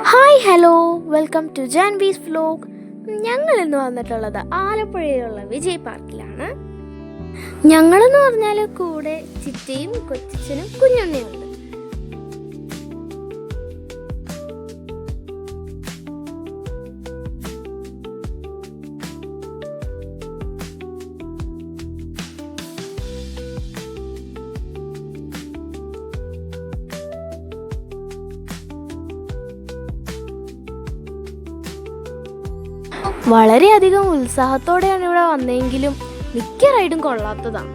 Hi hello. Welcome to Janvi's vlog. ഞങ്ങൾ ഇന്ന് വന്നിട്ടുള്ളത് ആലപ്പുഴയിലുള്ള വിജയ് പാർക്കിലാണ്. ഞങ്ങളെന്ന് പറഞ്ഞാൽ കൂടെ ചിറ്റയും കൊച്ചനും കുഞ്ഞുണ്ണിയും വളരെയധികം ഉത്സാഹത്തോടെയാണ് ഇവിടെ വന്നതെങ്കിലും മിക്ക റൈഡും കൊള്ളാത്തതാണ്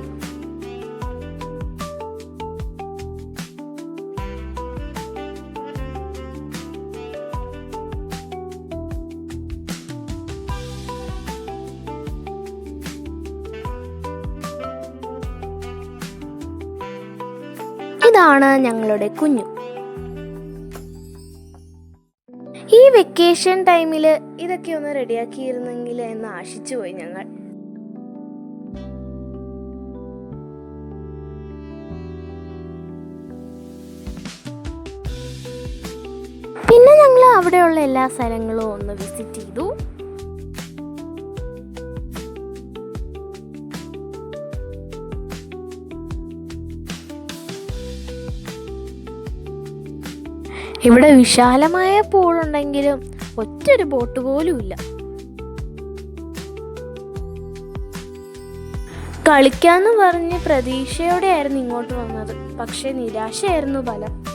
ഇതാണ് ഞങ്ങളുടെ കുഞ്ഞു. വെക്കേഷൻ ടൈമിൽ ഇതൊക്കെ ഒന്ന് റെഡിയാക്കിയിരുന്നെങ്കിൽ എന്ന് ആശിച്ചു പോയി ഞങ്ങൾ. പിന്നെ ഞങ്ങൾ അവിടെയുള്ള എല്ലാ സ്ഥലങ്ങളും ഒന്ന് വിസിറ്റ് ചെയ്തു. ഇവിടെ വിശാലമായ പൂളുണ്ടെങ്കിലും ഒറ്റൊരു ബോട്ട് പോലും ഇല്ല. കളിക്കാന്ന് പറഞ്ഞ് പ്രതീക്ഷയോടെയായിരുന്നു ഇങ്ങോട്ട് വന്നത്. പക്ഷെ നിരാശയായിരുന്നു ഫലം.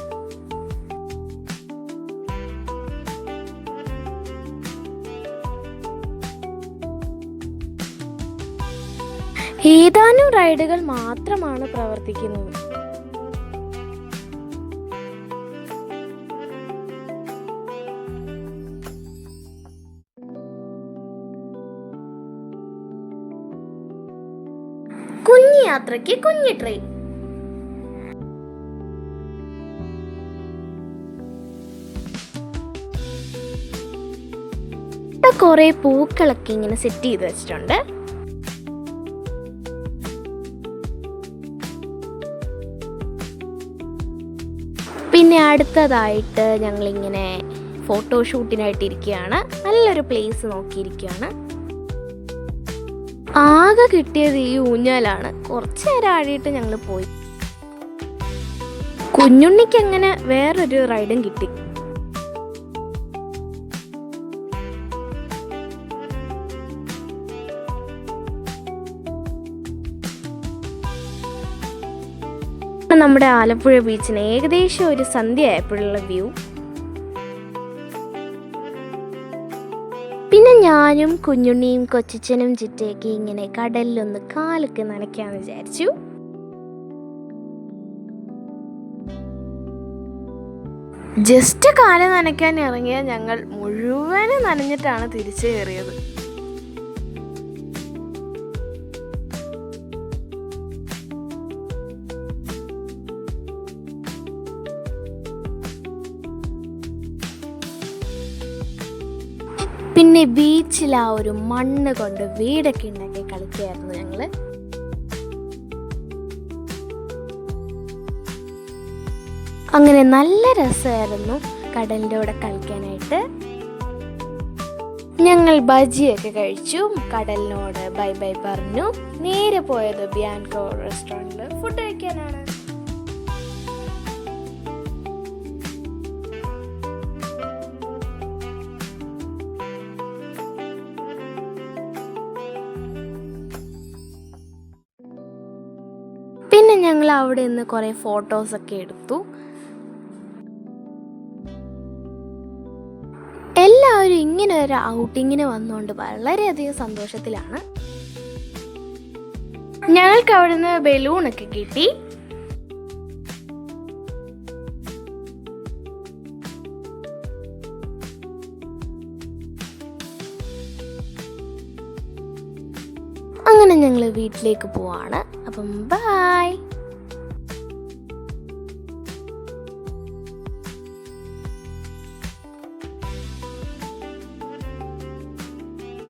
ഏതാനും റൈഡുകൾ മാത്രമാണ് പ്രവർത്തിക്കുന്നത്. കുഞ്ഞു യാത്രയ്ക്ക് കുഞ്ഞു ട്രെയിൻ. കൊറേ പൂക്കളൊക്കെ ഇങ്ങനെ സെറ്റ് ചെയ്ത് വെച്ചിട്ടുണ്ട്. പിന്നെ അടുത്തതായിട്ട് ഞങ്ങളിങ്ങനെ ഫോട്ടോഷൂട്ടിനായിട്ട് ഇരിക്കുകയാണ് നല്ലൊരു പ്ലേസ് നോക്കിയിരിക്കുകയാണ്. ആകെ കിട്ടിയത് ഈ ഊഞ്ഞാലാണ്. കുറച്ച് നേരം ആടിയിട്ട് ഞങ്ങൾ പോയി. കുഞ്ഞുണ്ണിക്ക് അങ്ങനെ വേറൊരു റൈഡും കിട്ടി. നമ്മുടെ ആലപ്പുഴ ബീച്ചിന് ഏകദേശം ഒരു സന്ധ്യ ആയപ്പോഴുള്ള വ്യൂ. പിന്നെ ഞാനും കുഞ്ഞുണ്ണിയും കൊച്ചനും ചിറ്റയൊക്കെ ഇങ്ങനെ കടലിലൊന്ന് കാലൊക്കെ നനയ്ക്കാന്ന് വിചാരിച്ചു. ജസ്റ്റ് കാല നനയ്ക്കാൻ ഇറങ്ങിയ ഞങ്ങൾ മുഴുവനും നനഞ്ഞിട്ടാണ് തിരിച്ചു കയറിയത് പിന്നെ ബീച്ചിൽ ആ ഒരു മണ്ണ് കൊണ്ട് വീടൊക്കെ ഉണ്ടാക്കി കളിക്കുകയായിരുന്നു ഞങ്ങൾ. അങ്ങനെ നല്ല രസമായിരുന്നു കടലിന്റെ കൂടെ കളിക്കാനായിട്ട്. ഞങ്ങൾ ബജിയൊക്കെ കഴിച്ചു കടലിനോട് ബൈ ബൈ പറഞ്ഞു. നേരെ പോയത് ബിയാൻകോ റെസ്റ്റോറന്റിൽ ഫുഡ് കഴിക്കാനാണ്. ഞങ്ങൾ അവിടെ നിന്ന് കുറേ ഫോട്ടോസൊക്കെ എടുത്തു. എല്ലാവരും ഇങ്ങനെ ഒരു ഔട്ടിങ്ങിന് വന്നുകൊണ്ട് വളരെയധികം സന്തോഷത്തിലാണ്. ഞങ്ങൾക്ക് അവിടുന്ന് ബലൂണൊക്കെ കിട്ടി. അങ്ങനെ ഞങ്ങൾ വീട്ടിലേക്ക് പോവാണ്. അപ്പം ബായ്